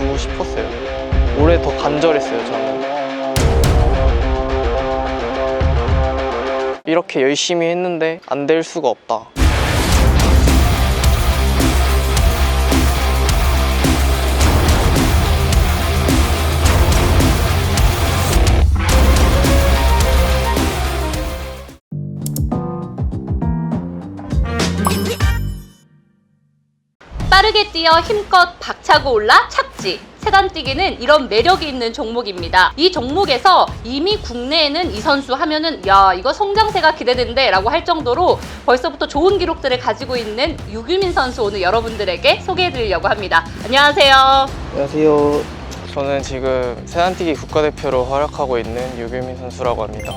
그만두고 싶었어요. 올해 더 간절했어요, 저는. 이렇게 열심히 했는데 안 될 수가 없다. 빠르게 뛰어 힘껏 박차고 올라 착지. 세단 뛰기는 이런 매력이 있는 종목입니다. 이 종목에서 이미 국내에는 이 선수 하면은 야 이거 성장세가 기대된대라고 할 정도로 벌써부터 좋은 기록들을 가지고 있는 유규민 선수 오늘 여러분들에게 소개해드리려고 합니다. 안녕하세요. 안녕하세요. 저는 지금 세단뛰기 국가대표로 활약하고 있는 유규민 선수라고 합니다.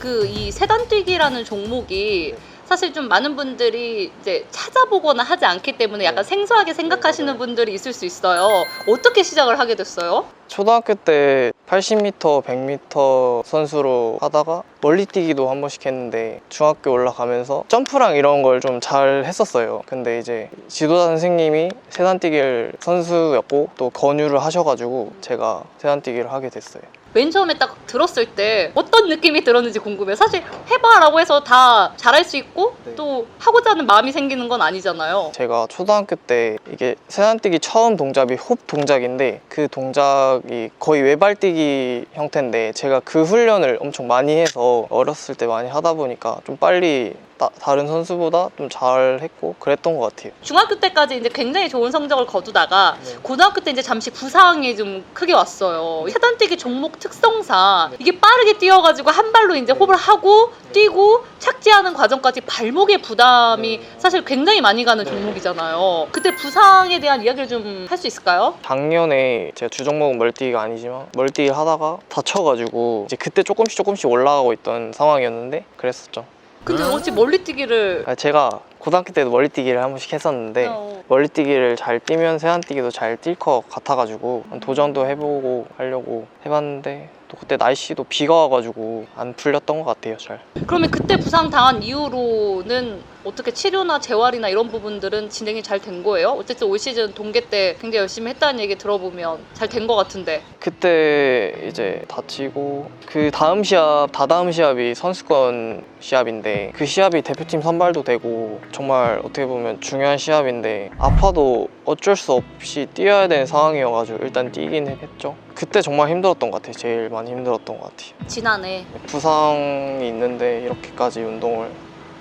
그 이 세단 뛰기라는 종목이 사실 좀 많은 분들이 이제 찾아보거나 하지 않기 때문에 약간 생소하게 생각하시는 분들이 있을 수 있어요. 어떻게 시작을 하게 됐어요? 초등학교 때 80m, 100m 선수로 하다가 멀리 뛰기도 한 번씩 했는데 중학교 올라가면서 점프랑 이런 걸 좀 잘 했었어요. 근데 이제 지도자 선생님이 세단뛰기를 선수였고 또 권유를 하셔가지고 제가 세단뛰기를 하게 됐어요. 맨 처음에 딱 들었을 때 어떤 느낌이 들었는지 궁금해요. 사실 해봐라고 해서 다 잘할 수 있고 네. 또 하고자 하는 마음이 생기는 건 아니잖아요. 제가 초등학교 때 이게 세단뛰기 처음 동작이 홉 동작인데 그 동작이 거의 외발뛰기 형태인데 제가 그 훈련을 엄청 많이 해서 어렸을 때 많이 하다 보니까 좀 빨리 따- 다 른 선수보다 좀 잘했고 그랬던 것 같아요. 중학교 때까지 이제 굉장히 좋은 성적을 거두다가 네. 고등학교 때 이제 잠시 부상이 좀 크게 왔어요. 세단 뛰기 종목 특성상 이게 빠르게 뛰어가지고 한 발로 이제 호흡을 하고 뛰고 착지하는 과정까지 발목의 부담이 네. 사실 굉장히 많이 가는 네. 종목이잖아요. 그때 부상에 대한 이야기를 좀 할 수 있을까요? 작년에 제가 주종목은 멀뛰기가 아니지만 멀뛰기를 하다가 다쳐가지고 이제 그때 조금씩 조금씩 올라가고 있던 상황이었는데 그랬었죠. 근데 어찌 멀리뛰기를 아, 제가 고등학교 때도 멀리뛰기를 한 번씩 했었는데 어. 멀리뛰기를 잘 뛰면 세안뛰기도 잘 뛸 것 같아가지고 도전도 해보고 하려고 해봤는데 또 그때 날씨도 비가 와가지고 안 풀렸던 것 같아요 잘. 그러면 그때 부상 당한 이후로는 어떻게 치료나 재활이나 이런 부분들은 진행이 잘 된 거예요? 어쨌든 올 시즌 동계 때 굉장히 열심히 했다는 얘기 들어보면 잘 된 것 같은데. 그때 이제 다치고 그 다음 시합 다다음 시합이 선수권 시합인데 그 시합이 대표팀 선발도 되고 정말 어떻게 보면 중요한 시합인데 아파도 어쩔 수 없이 뛰어야 되는 상황이어가지고 일단 뛰긴 했죠. 그때 정말 힘들었던 것 같아요. 제일 많이 힘들었던 것 같아요. 지난해. 부상이 있는데 이렇게까지 운동을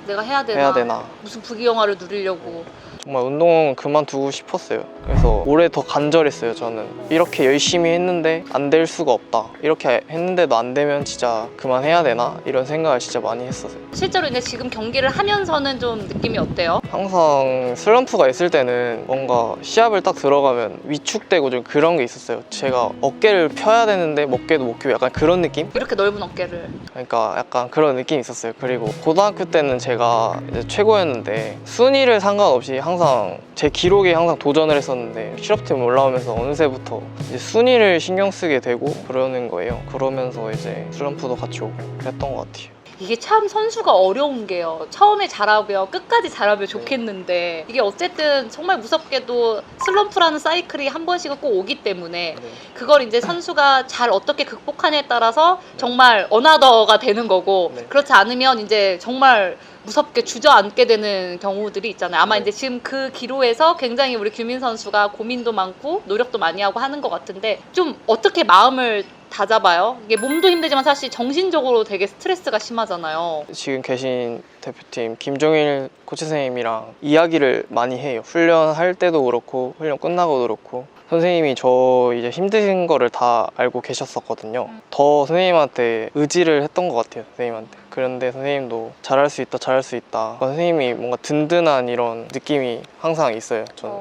내가 해야 되나, 해야 되나? 무슨 부귀영화를 누리려고 정말 운동은 그만두고 싶었어요. 그래서 올해 더 간절했어요 저는. 이렇게 열심히 했는데 안 될 수가 없다. 이렇게 했는데도 안 되면 진짜 그만해야 되나? 이런 생각을 진짜 많이 했었어요. 실제로 이제 지금 경기를 하면서는 좀 느낌이 어때요? 항상 슬럼프가 있을 때는 뭔가 시합을 딱 들어가면 위축되고 좀 그런 게 있었어요. 제가 어깨를 펴야 되는데 어깨도 못 펴고 약간 그런 느낌? 이렇게 넓은 어깨를. 그러니까 약간 그런 느낌이 있었어요. 그리고 고등학교 때는 제가 최고였는데 순위를 상관없이 항상 제 기록에 항상 도전을 했었는데 실업팀 올라오면서 어느새부터 이제 순위를 신경 쓰게 되고 그러는 거예요. 그러면서 이제 슬럼프도 같이 오고 그랬던 것 같아요. 이게 참 선수가 어려운 게요. 처음에 잘하고요. 끝까지 잘하면 좋겠는데 이게 어쨌든 정말 무섭게도 슬럼프라는 사이클이 한 번씩은 꼭 오기 때문에 그걸 이제 선수가 잘 어떻게 극복하냐에 따라서 정말 어나더가 되는 거고 네. 그렇지 않으면 이제 정말 무섭게 주저앉게 되는 경우들이 있잖아요. 아마 네. 이제 지금 그 기로에서 굉장히 우리 규민 선수가 고민도 많고 노력도 많이 하고 하는 것 같은데 좀 어떻게 마음을 다 잡아요? 이게 몸도 힘들지만 사실 정신적으로 되게 스트레스가 심하잖아요. 지금 계신 대표팀 김종일 코치 선생님이랑 이야기를 많이 해요. 훈련할 때도 그렇고 훈련 끝나고도 그렇고 선생님이 저 이제 힘든 거를 다 알고 계셨었거든요. 음. 더 선생님한테 의지를 했던 것 같아요. 선생님한테. 그런데 선생님도 잘할 수 있다, 잘할 수 있다. 선생님이 뭔가 든든한 이런 느낌이 항상 있어요. 저는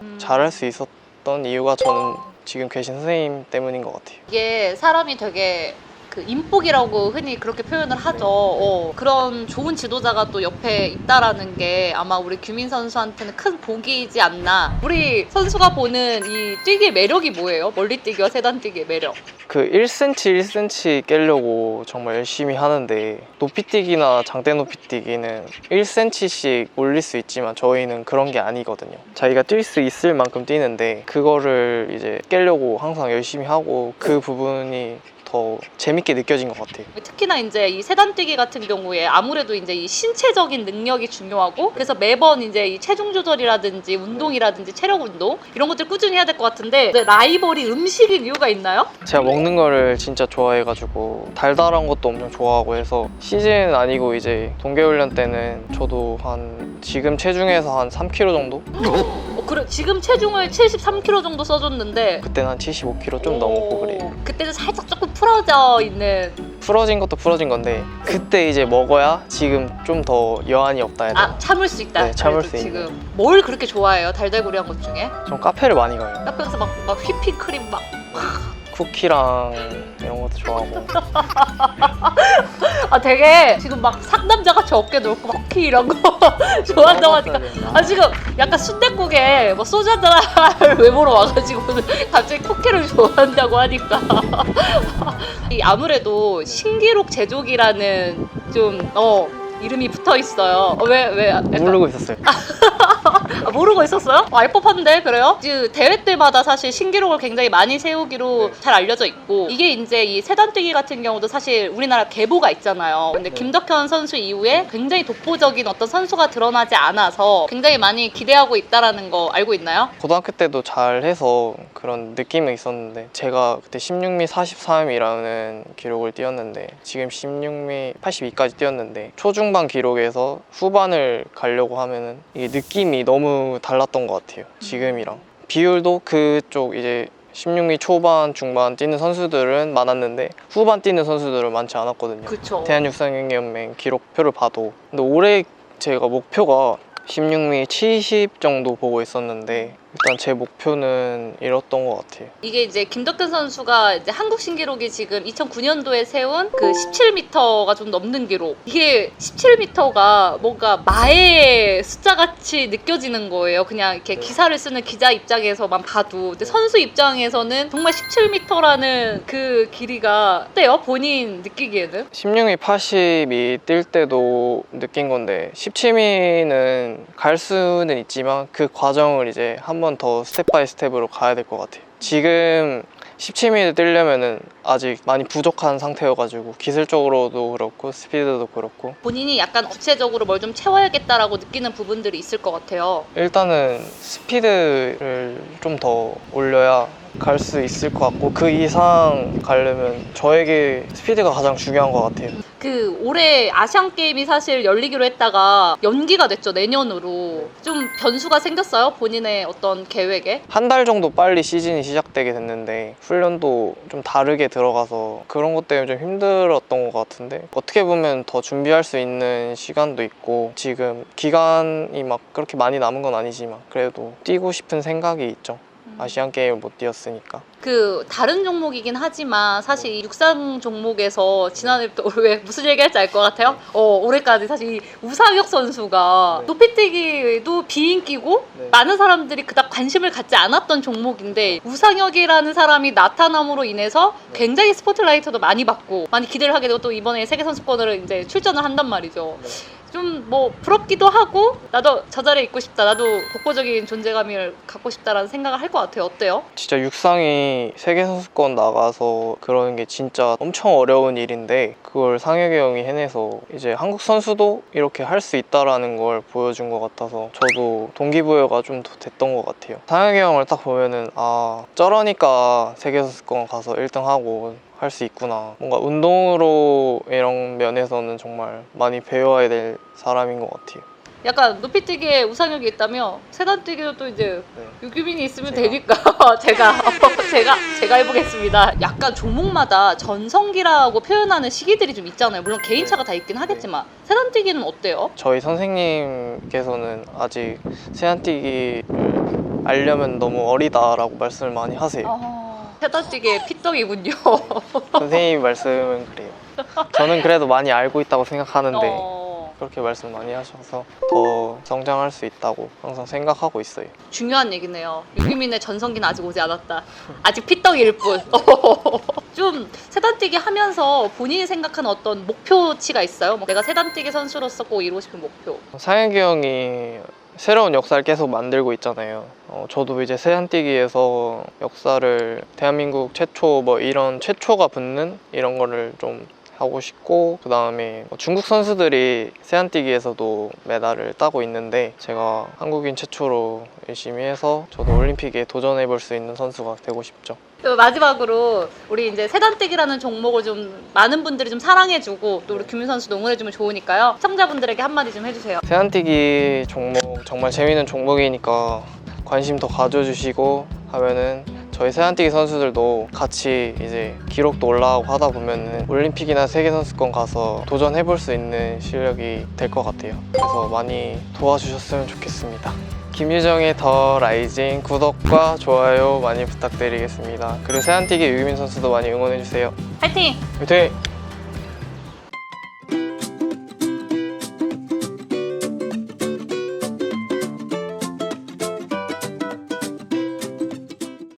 음. 잘할 수 있었던 이유가 저는 지금 계신 선생님 때문인 것 같아요. 이게 사람이 되게 그 인복이라고 흔히 그렇게 표현을 하죠. 어, 그런 좋은 지도자가 또 옆에 있다라는 게 아마 우리 규민 선수한테는 큰 복이지 않나. 우리 선수가 보는 이 뛰기의 매력이 뭐예요? 멀리 뛰기와 세단 뛰기의 매력. 그 1cm 1cm 깨려고 정말 열심히 하는데 높이뛰기나 장대 높이뛰기는 1cm씩 올릴 수 있지만 저희는 그런 게 아니거든요. 자기가 뛸 수 있을 만큼 뛰는데 그거를 이제 깨려고 항상 열심히 하고 그 부분이 더 재밌게 느껴진 것 같아요. 특히나 이제 이 세단 뛰기 같은 경우에 아무래도 이제 이 신체적인 능력이 중요하고 그래서 매번 이제 이 체중 조절이라든지 운동이라든지 체력 운동 이런 것들 꾸준히 해야 될 것 같은데 근데 라이벌이 음식인 이유가 있나요? 제가 먹는 거를 진짜 좋아해가지고 달달한 것도 엄청 좋아하고 해서 시즌 아니고 이제 동계훈련 때는 저도 한 지금 체중에서 한 3kg 정도? 어, 그래 지금 체중을 73kg 정도 써줬는데 그때는 한 75kg 좀 넘었고 그래요. 그때는 살짝 조금 풀 어져 있는 풀어진 것도 풀어진 건데 그때 이제 먹어야 지금 좀 더 여한이 없다 해야 되나? 아 참을 수 있다. 네, 참을 그래도 수 지금 뭘 그렇게 좋아해요? 달달구리한 것 중에 좀 카페를 많이 가요. 카페에서 막, 막 휘핑크림 막 쿠키랑 이런 것도 좋아하고 아 되게 지금 막 상남자 같이 어깨 넓고 막 쿠키 이런 거 좋아한다고 하니까 아 지금 약간 순댓국에 뭐 소주 한잔을 외모로 와가지고 갑자기 쿠키를 좋아한다고 하니까 이 아무래도 신기록 제조기라는 좀 어 이름이 붙어 있어요. 어, 왜 왜? 약간- 모르고 있었어요. 아, 모르고 있었어요? 아, 알 법한데 그래요? 그 대회 때마다 사실 신기록을 굉장히 많이 세우기로 잘 알려져 있고 이게 이제 이 세단 뛰기 같은 경우도 사실 우리나라 계보가 있잖아요. 근데 네. 김덕현 선수 이후에 굉장히 독보적인 어떤 선수가 드러나지 않아서 굉장히 많이 기대하고 있다라는 거 알고 있나요? 고등학교 때도 잘 해서 그런 느낌이 있었는데 제가 그때 16미 43이라는 기록을 뛰었는데 지금 16미 82까지 뛰었는데 초중반 기록에서 후반을 가려고 하면은 이게 느낌이 너무 달랐던 것 같아요 지금이랑. 비율도 그쪽 이제 16미 초반 중반 뛰는 선수들은 많았는데 후반 뛰는 선수들은 많지 않았거든요. 그쵸. 대한육상연맹 기록표를 봐도. 근데 올해 제가 목표가 16미 70 정도 보고 있었는데 일단 제 목표는 이뤘던 것 같아요. 이게 이제 김덕현 선수가 이제 한국 신기록이 지금 2009년도에 세운 그 17m가 좀 넘는 기록. 이게 17m가 뭔가 마의 숫자 같이 느껴지는 거예요. 그냥 이렇게 네. 기사를 쓰는 기자 입장에서만 봐도. 근데 선수 입장에서는 정말 17m라는 그 길이가 어때요? 본인 느끼기에는? 16미 80이 뛸 때도 느낀 건데 17미는 갈 수는 있지만 그 과정을 이제 한번 더 스텝 바이 스텝으로 가야 될 것 같아요. 지금 17미를 뛰려면은 아직 많이 부족한 상태여가지고 기술적으로도 그렇고 스피드도 그렇고 본인이 약간 구체적으로 뭘 좀 채워야겠다라고 느끼는 부분들이 있을 것 같아요. 일단은 스피드를 좀 더 올려야 갈 수 있을 것 같고 그 이상 가려면 저에게 스피드가 가장 중요한 것 같아요. 그 올해 아시안 게임이 사실 열리기로 했다가 연기가 됐죠 내년으로 좀 변수가 생겼어요 본인의 어떤 계획에 한 달 정도 빨리 시즌이 시작되게 됐는데 훈련도 좀 다르게 들어가서 그런 것 때문에 좀 힘들었던 것 같은데 어떻게 보면 더 준비할 수 있는 시간도 있고 지금 기간이 막 그렇게 많이 남은 건 아니지만 그래도 뛰고 싶은 생각이 있죠. 아시안 게임을 못 뛰었으니까. 그 다른 종목이긴 하지만 사실 이 육상 종목에서 지난해부터 왜 무슨 얘기할지 알 것 같아요? 어 올해까지 사실 이 우상혁 선수가 네. 높이뛰기도 비인기고 네. 많은 사람들이 그닥 관심을 갖지 않았던 종목인데 우상혁이라는 사람이 나타남으로 인해서 네. 굉장히 스포트라이트도 많이 받고 많이 기대를 하게 되고 또 이번에 세계 선수권을 이제 출전을 한단 말이죠. 좀 뭐 부럽기도 하고 나도 저 자리에 있고 싶다. 나도 독보적인 존재감을 갖고 싶다라는 생각을 할 것 같아요. 어때요? 진짜 육상이 세계 선수권 나가서 그러는 게 진짜 엄청 어려운 일인데 그걸 상혁이 형이 해내서 이제 한국 선수도 이렇게 할 수 있다라는 걸 보여준 것 같아서 저도 동기부여가 좀 더 됐던 것 같아요. 상혁이 형을 딱 보면은 아 저러니까 세계 선수권 가서 1등하고 할 수 있구나. 뭔가 운동으로 이런 면에서는 정말 많이 배워야 될 사람인 것 같아요. 약간 높이뛰기에 우상혁이 있다며 세단뛰기도 또 이제 네. 유규민이 있으면 제가. 되니까 제가 제가 제가 해보겠습니다. 약간 종목마다 전성기라고 표현하는 시기들이 좀 있잖아요. 물론 개인차가 다 있긴 하겠지만 세단뛰기는 어때요? 저희 선생님께서는 아직 세안뛰기를 알려면 너무 어리다라고 말씀을 많이 하세요. 아, 세 단뛰기의 피떡이군요. 선생님 말씀은 그래요. 저는 그래도 많이 알고 있다고 생각하는데 어, 그렇게 말씀 많이 하셔서 더 성장할 수 있다고 항상 생각하고 있어요. 중요한 얘기네요. 유기민의 전성기는 아직 오지 않았다. 아직 피떡일 뿐. 좀 세단뛰기 하면서 본인이 생각하는 어떤 목표치가 있어요? 뭐 내가 세단뛰기 선수로서 꼭 이루고 싶은 목표. 상혁이 형이 새로운 역사를 계속 만들고 있잖아요. 어, 저도 이제 세안뛰기에서 역사를 대한민국 최초 뭐 이런 최초가 붙는 이런 거를 좀 하고 싶고 그 다음에 중국 선수들이 세안뛰기에서도 메달을 따고 있는데 제가 한국인 최초로 열심히 해서 저도 올림픽에 도전해 볼 수 있는 선수가 되고 싶죠. 그 마지막으로 우리 이제 세단뛰기라는 종목을 좀 많은 분들이 좀 사랑해주고 또 우리 규민 선수도 응원해주면 좋으니까요. 시청자분들에게 한마디 좀 해주세요. 세안뛰기 종목 정말 재밌는 종목이니까 관심 더 가져주시고 하면은 저희 세안뛰기 선수들도 같이 이제 기록도 올라가고 하다 보면은 올림픽이나 세계 선수권 가서 도전해 볼 수 있는 실력이 될 것 같아요. 그래서 많이 도와주셨으면 좋겠습니다. 김유정의 더 라이징 구독과 좋아요 많이 부탁드리겠습니다. 그리고 세안뛰기 유기민 선수도 많이 응원해 주세요. 파이팅! 화이팅!